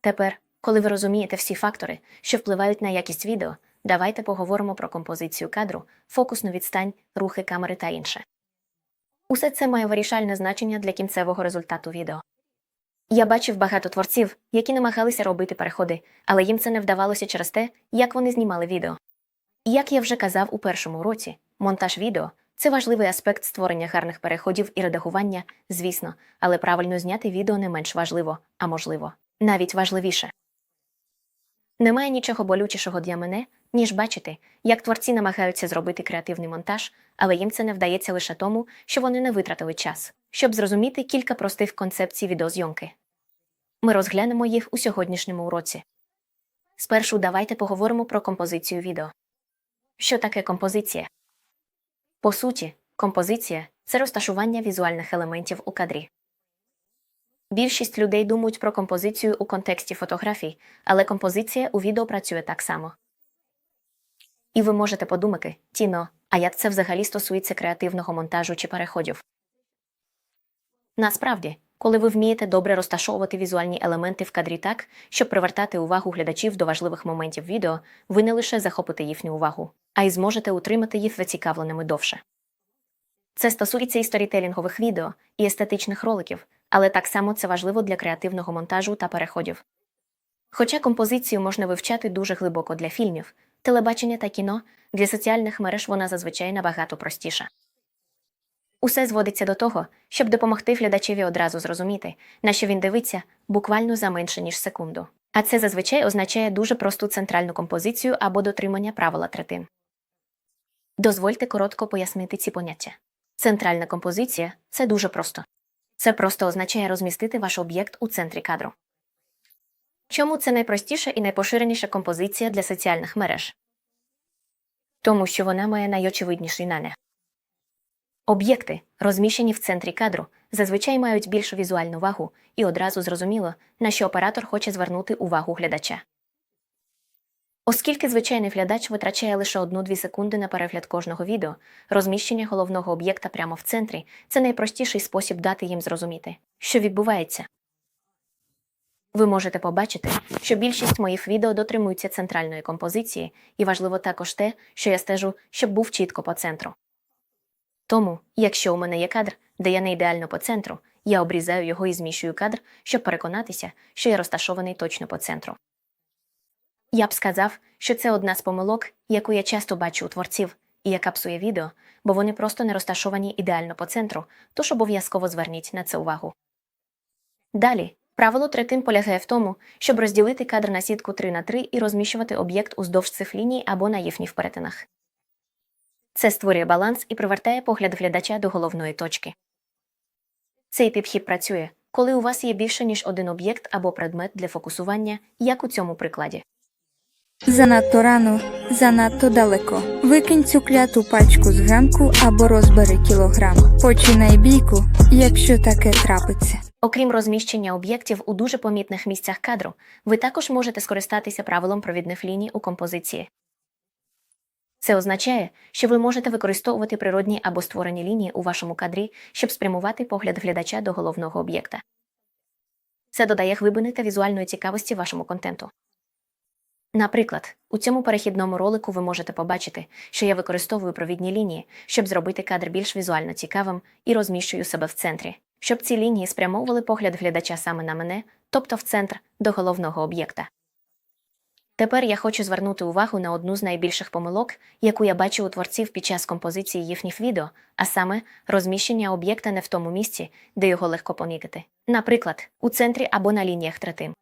Тепер, коли ви розумієте всі фактори, що впливають на якість відео, давайте поговоримо про композицію кадру, фокусну відстань, рухи камери та інше. Усе це має вирішальне значення для кінцевого результату відео. Я бачив багато творців, які намагалися робити переходи, але їм це не вдавалося через те, як вони знімали відео. Як я вже казав у першому уроці, монтаж відео це важливий аспект створення гарних переходів і редагування, звісно, але правильно зняти відео не менш важливо, а можливо, навіть важливіше. Немає нічого болючішого для мене, ніж бачити, як творці намагаються зробити креативний монтаж, але їм це не вдається лише тому, що вони не витратили час, щоб зрозуміти кілька простих концепцій відеозйомки. Ми розглянемо їх у сьогоднішньому уроці. Спершу давайте поговоримо про композицію відео. Що таке композиція? По суті, композиція це розташування візуальних елементів у кадрі. Більшість людей думають про композицію у контексті фотографій, але композиція у відео працює так само. І ви можете подумати, Тіно, а як це взагалі стосується креативного монтажу чи переходів? Насправді, коли ви вмієте добре розташовувати візуальні елементи в кадрі так, щоб привертати увагу глядачів до важливих моментів відео, ви не лише захопите їхню увагу, а й зможете утримати їх зацікавленими довше. Це стосується і сторітелінгових відео, і естетичних роликів, але так само це важливо для креативного монтажу та переходів. Хоча композицію можна вивчати дуже глибоко для фільмів, телебачення та кіно, для соціальних мереж вона зазвичай набагато простіша. Усе зводиться до того, щоб допомогти глядачеві одразу зрозуміти, на що він дивиться, буквально за менше ніж секунду. А це зазвичай означає дуже просту центральну композицію або дотримання правила третин. Дозвольте коротко пояснити ці поняття. Центральна композиція це дуже просто. Це просто означає розмістити ваш об'єкт у центрі кадру. Чому це найпростіша і найпоширеніша композиція для соціальних мереж? Тому що вона має найочевидніший нане. Об'єкти, розміщені в центрі кадру, зазвичай мають більшу візуальну вагу і одразу зрозуміло, на що оператор хоче звернути увагу глядача. Оскільки звичайний глядач витрачає лише 1-2 секунди на перегляд кожного відео, розміщення головного об'єкта прямо в центрі це найпростіший спосіб дати їм зрозуміти, що відбувається. Ви можете побачити, що більшість моїх відео дотримуються центральної композиції, і важливо також те, що я стежу, щоб був чітко по центру. Тому, якщо у мене є кадр, де я не ідеально по центру, я обрізаю його і зміщую кадр, щоб переконатися, що я розташований точно по центру. Я б сказав, що це одна з помилок, яку я часто бачу у творців, і яка псує відео, бо вони просто не розташовані ідеально по центру, тож обов'язково зверніть на це увагу. Далі, правило третин полягає в тому, щоб розділити кадр на сітку 3 на 3 і розміщувати об'єкт уздовж цих ліній або на їхніх перетинах. Це створює баланс і привертає погляд глядача до головної точки. Цей підхід працює, коли у вас є більше ніж один об'єкт або предмет для фокусування, як у цьому прикладі. Занадто рано, занадто далеко. Викинь цю кляту пачку з гранку або розбери кілограм. Починай бійку, якщо таке трапиться. Окрім розміщення об'єктів у дуже помітних місцях кадру, ви також можете скористатися правилом провідних ліній у композиції. Це означає, що ви можете використовувати природні або створені лінії у вашому кадрі, щоб спрямувати погляд глядача до головного об'єкта. Це додає глибини та візуальної цікавості вашому контенту. Наприклад, у цьому перехідному ролику ви можете побачити, що я використовую провідні лінії, щоб зробити кадр більш візуально цікавим і розміщую себе в центрі, щоб ці лінії спрямовували погляд глядача саме на мене, тобто в центр до головного об'єкта. Тепер я хочу звернути увагу на одну з найбільших помилок, яку я бачу у творців під час композиції їхніх відео, а саме розміщення об'єкта не в тому місці, де його легко помітити, наприклад, у центрі або на лініях третин.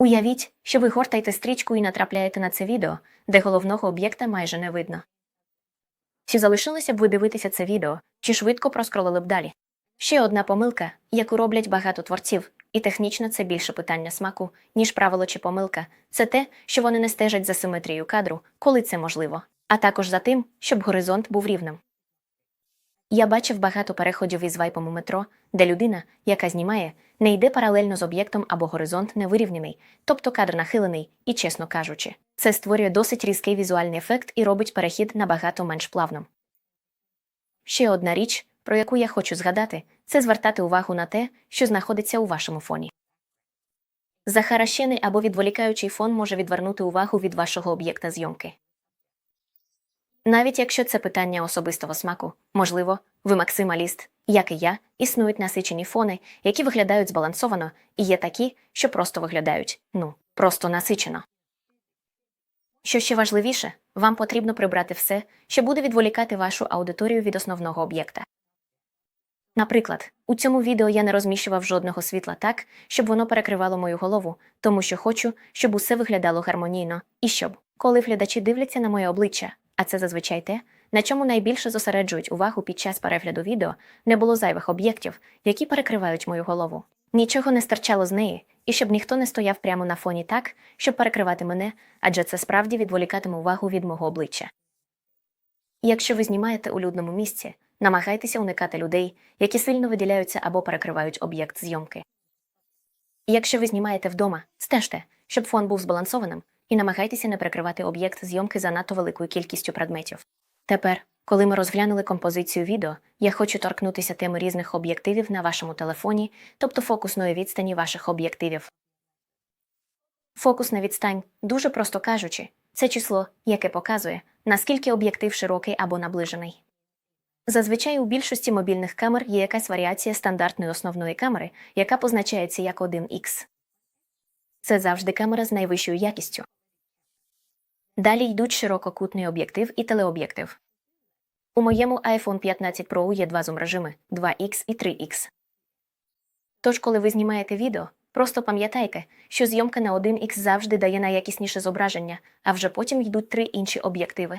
Уявіть, що ви гортаєте стрічку і натрапляєте на це відео, де головного об'єкта майже не видно. Чи залишилося б ви дивитися це відео, чи швидко проскролили б далі? Ще одна помилка, яку роблять багато творців, і технічно це більше питання смаку, ніж правило чи помилка, це те, що вони не стежать за симетрією кадру, коли це можливо, а також за тим, щоб горизонт був рівним. Я бачив багато переходів із вайпом у метро, де людина, яка знімає, не йде паралельно з об'єктом або горизонт невирівняний, тобто кадр нахилений, і, чесно кажучи, це створює досить різкий візуальний ефект і робить перехід набагато менш плавним. Ще одна річ, про яку я хочу згадати, це звертати увагу на те, що знаходиться у вашому фоні. Захаращений або відволікаючий фон може відвернути увагу від вашого об'єкта зйомки. Навіть якщо це питання особистого смаку, можливо, ви максималіст, як і я, існують насичені фони, які виглядають збалансовано, і є такі, що просто виглядають, ну, просто насичено. Що ще важливіше, вам потрібно прибрати все, що буде відволікати вашу аудиторію від основного об'єкта. Наприклад, у цьому відео я не розміщував жодного світла так, щоб воно перекривало мою голову, тому що хочу, щоб усе виглядало гармонійно, і щоб, коли глядачі дивляться на моє обличчя, а це зазвичай те, на чому найбільше зосереджують увагу під час перегляду відео, не було зайвих об'єктів, які перекривають мою голову. Нічого не стирчало з неї, і щоб ніхто не стояв прямо на фоні так, щоб перекривати мене, адже це справді відволікатиме увагу від мого обличчя. Якщо ви знімаєте у людному місці, намагайтеся уникати людей, які сильно виділяються або перекривають об'єкт зйомки. Якщо ви знімаєте вдома, стежте, щоб фон був збалансованим, і намагайтеся не перекривати об'єкт зйомки занадто великою кількістю предметів. Тепер, коли ми розглянули композицію відео, я хочу торкнутися теми різних об'єктивів на вашому телефоні, тобто фокусної відстані ваших об'єктивів. Фокусна відстань, дуже просто кажучи, це число, яке показує, наскільки об'єктив широкий або наближений. Зазвичай у більшості мобільних камер є якась варіація стандартної основної камери, яка позначається як 1х. Це завжди камера з найвищою якістю. Далі йдуть ширококутний об'єктив і телеоб'єктив. У моєму iPhone 15 Pro є два зум-режими 2X і 3X. Тож, коли ви знімаєте відео, просто пам'ятайте, що зйомка на 1X завжди дає найякісніше зображення, а вже потім йдуть три інші об'єктиви.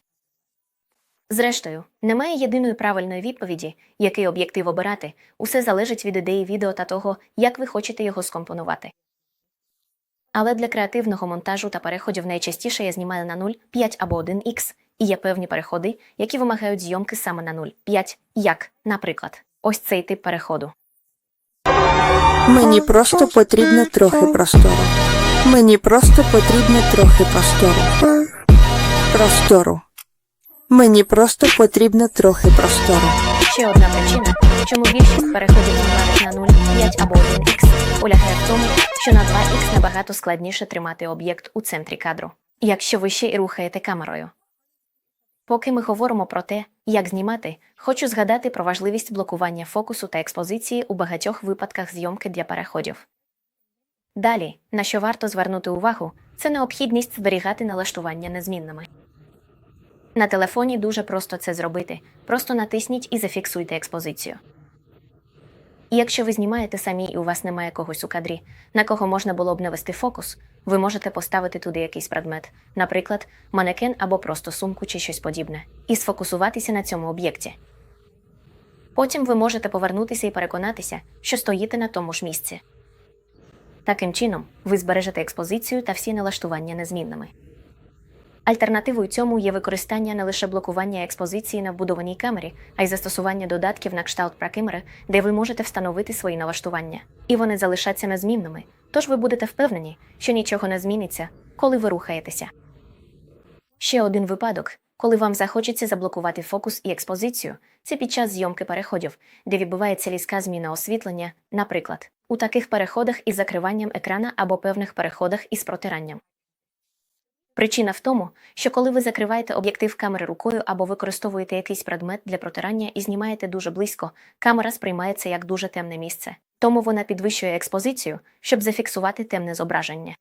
Зрештою, немає єдиної правильної відповіді, який об'єктив обирати, усе залежить від ідеї відео та того, як ви хочете його скомпонувати. Але для креативного монтажу та переходів найчастіше я знімаю на 0, 5 або 1х, і є певні переходи, які вимагають зйомки саме на 0, 5, як, наприклад, ось цей тип переходу. Мені просто потрібно трохи простору. Мені просто потрібно трохи простору. Простору. Мені просто потрібно трохи простору. Ще одна причина, чому більшість переходів знімають на 0, 5 або 1х, полягає в тому, що на 2х набагато складніше тримати об'єкт у центрі кадру, якщо ви ще й рухаєте камерою. Поки ми говоримо про те, як знімати, хочу згадати про важливість блокування фокусу та експозиції у багатьох випадках зйомки для переходів. Далі, на що варто звернути увагу, це необхідність зберігати налаштування незмінними. На телефоні дуже просто це зробити. Просто натисніть і зафіксуйте експозицію. І якщо ви знімаєте самі і у вас немає когось у кадрі, на кого можна було б навести фокус, ви можете поставити туди якийсь предмет, наприклад, манекен або просто сумку чи щось подібне, і сфокусуватися на цьому об'єкті. Потім ви можете повернутися і переконатися, що стоїте на тому ж місці. Таким чином, ви збережете експозицію та всі налаштування незмінними. Альтернативою цьому є використання не лише блокування експозиції на вбудованій камері, а й застосування додатків на кшталт пракимери, де ви можете встановити свої налаштування, і вони залишаться незмінними, тож ви будете впевнені, що нічого не зміниться, коли ви рухаєтеся. Ще один випадок, коли вам захочеться заблокувати фокус і експозицію, це під час зйомки переходів, де відбувається різка зміна освітлення, наприклад, у таких переходах із закриванням екрана або певних переходах із протиранням. Причина в тому, що коли ви закриваєте об'єктив камери рукою або використовуєте якийсь предмет для протирання і знімаєте дуже близько, камера сприймає це як дуже темне місце, тому вона підвищує експозицію, щоб зафіксувати темне зображення.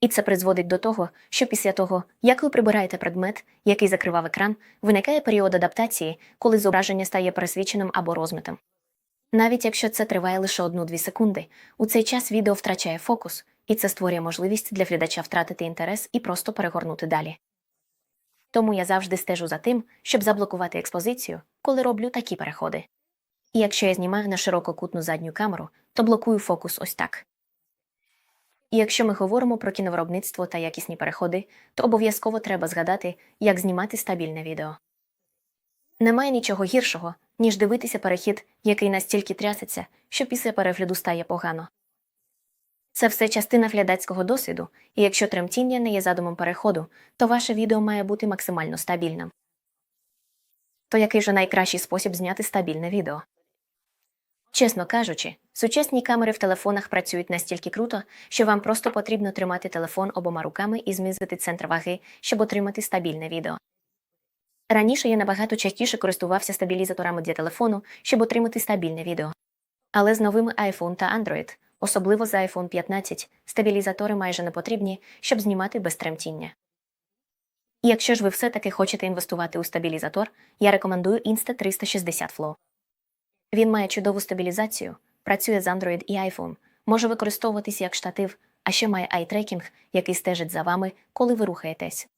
І це призводить до того, що після того, як ви прибираєте предмет, який закривав екран, виникає період адаптації, коли зображення стає пересвіченим або розмитим. Навіть якщо це триває лише 1-2 секунди, у цей час відео втрачає фокус, і це створює можливість для глядача втратити інтерес і просто перегорнути далі. Тому я завжди стежу за тим, щоб заблокувати експозицію, коли роблю такі переходи. І якщо я знімаю на ширококутну задню камеру, то блокую фокус ось так. І якщо ми говоримо про кіновиробництво та якісні переходи, то обов'язково треба згадати, як знімати стабільне відео. Немає нічого гіршого, ніж дивитися перехід, який настільки трясеться, що після перегляду стає погано. Це все частина глядацького досвіду, і якщо тремтіння не є задумом переходу, то ваше відео має бути максимально стабільним. То який же найкращий спосіб зняти стабільне відео? Чесно кажучи, сучасні камери в телефонах працюють настільки круто, що вам просто потрібно тримати телефон обома руками і змістити центр ваги, щоб отримати стабільне відео. Раніше я набагато частіше користувався стабілізаторами для телефону, щоб отримати стабільне відео. Але з новими iPhone та Android, особливо з iPhone 15, стабілізатори майже не потрібні, щоб знімати без тремтіння. І якщо ж ви все-таки хочете інвестувати у стабілізатор, я рекомендую Insta360 Flow. Він має чудову стабілізацію, працює з Android і iPhone, може використовуватись як штатив, а ще має eye-tracking, який стежить за вами, коли ви рухаєтесь.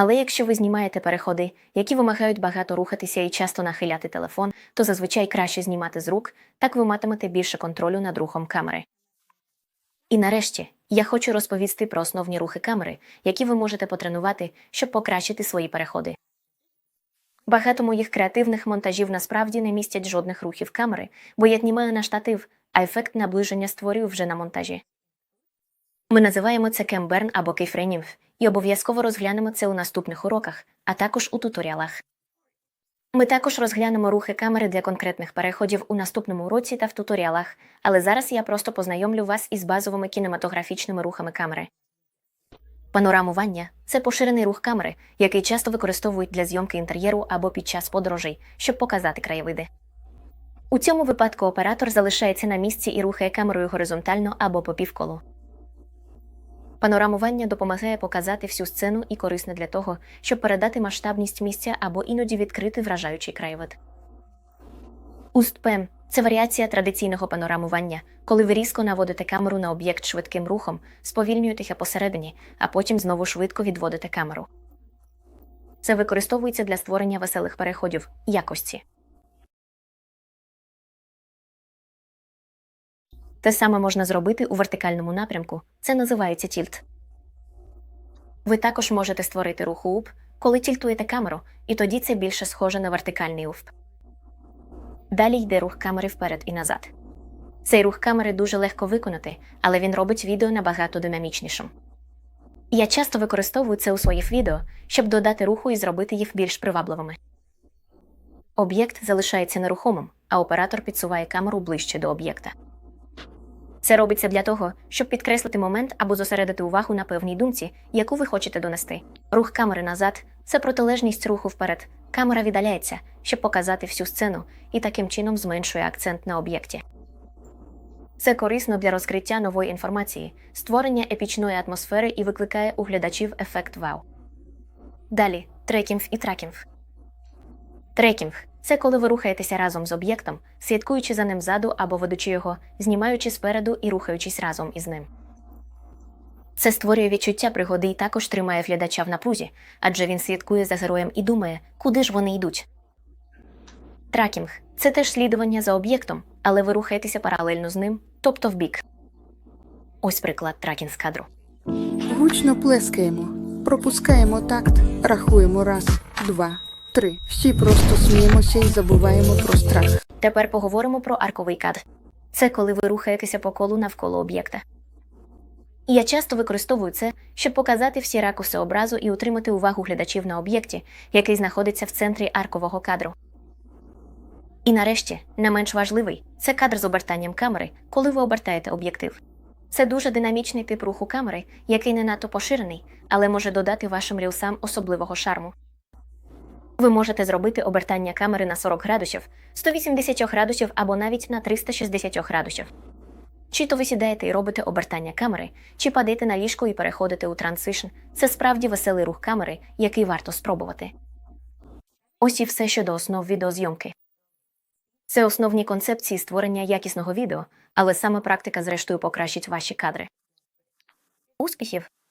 Але якщо ви знімаєте переходи, які вимагають багато рухатися і часто нахиляти телефон, то зазвичай краще знімати з рук, так ви матимете більше контролю над рухом камери. І нарешті я хочу розповісти про основні рухи камери, які ви можете потренувати, щоб покращити свої переходи. Багато моїх креативних монтажів насправді не містять жодних рухів камери, бо я знімаю на штатив, а ефект наближення створюю вже на монтажі. Ми називаємо це кемберн або кейфренінг, і обов'язково розглянемо це у наступних уроках, а також у туторіалах. Ми також розглянемо рухи камери для конкретних переходів у наступному уроці та в туторіалах, але зараз я просто познайомлю вас із базовими кінематографічними рухами камери. Панорамування це поширений рух камери, який часто використовують для зйомки інтер'єру або під час подорожей, щоб показати краєвиди. У цьому випадку оператор залишається на місці і рухає камерою горизонтально або по півколу. Панорамування допомагає показати всю сцену і корисне для того, щоб передати масштабність місця або іноді відкрити вражаючий краєвид. Устпем це варіація традиційного панорамування, коли ви різко наводите камеру на об'єкт швидким рухом, сповільнюєте їх посередині, а потім знову швидко відводите камеру. Це використовується для створення веселих переходів якості. Те саме можна зробити у вертикальному напрямку. Це називається тільт. Ви також можете створити рух УП, коли тільтуєте камеру, і тоді це більше схоже на вертикальний УФП. Далі йде рух камери вперед і назад. Цей рух камери дуже легко виконати, але він робить відео набагато динамічнішим. Я часто використовую це у своїх відео, щоб додати руху і зробити їх більш привабливими. Об'єкт залишається нерухомим, а оператор підсуває камеру ближче до об'єкта. Це робиться для того, щоб підкреслити момент або зосередити увагу на певній думці, яку ви хочете донести. Рух камери назад це протилежність руху вперед. Камера віддаляється, щоб показати всю сцену, і таким чином зменшує акцент на об'єкті. Це корисно для розкриття нової інформації, створення епічної атмосфери і викликає у глядачів ефект вау. Далі трекінг і тракінг. Трекінг це коли ви рухаєтеся разом з об'єктом, слідкуючи за ним ззаду або ведучи його, знімаючи спереду і рухаючись разом із ним. Це створює відчуття пригоди і також тримає глядача в напрузі, адже він слідкує за героєм і думає, куди ж вони йдуть. Тракінг це теж слідування за об'єктом, але ви рухаєтеся паралельно з ним, тобто вбік. Ось приклад тракінг з кадру. Гучно плескаємо, пропускаємо такт, рахуємо раз, два, три. Всі просто сміємося і забуваємо про страх. Тепер поговоримо про арковий кадр. Це коли ви рухаєтеся по колу навколо об'єкта. І я часто використовую це, щоб показати всі ракурси образу і утримати увагу глядачів на об'єкті, який знаходиться в центрі аркового кадру. І нарешті, не менш важливий, це кадр з обертанням камери, коли ви обертаєте об'єктив. Це дуже динамічний тип руху камери, який не надто поширений, але може додати вашим рілсам особливого шарму. Ви можете зробити обертання камери на 40 градусів, 180 градусів або навіть на 360 градусів. Чи то ви сідаєте і робите обертання камери, чи падаєте на ліжко і переходите у трансишн – це справді веселий рух камери, який варто спробувати. Ось і все щодо основ відеозйомки. Це основні концепції створення якісного відео, але саме практика зрештою покращить ваші кадри. Успіхів!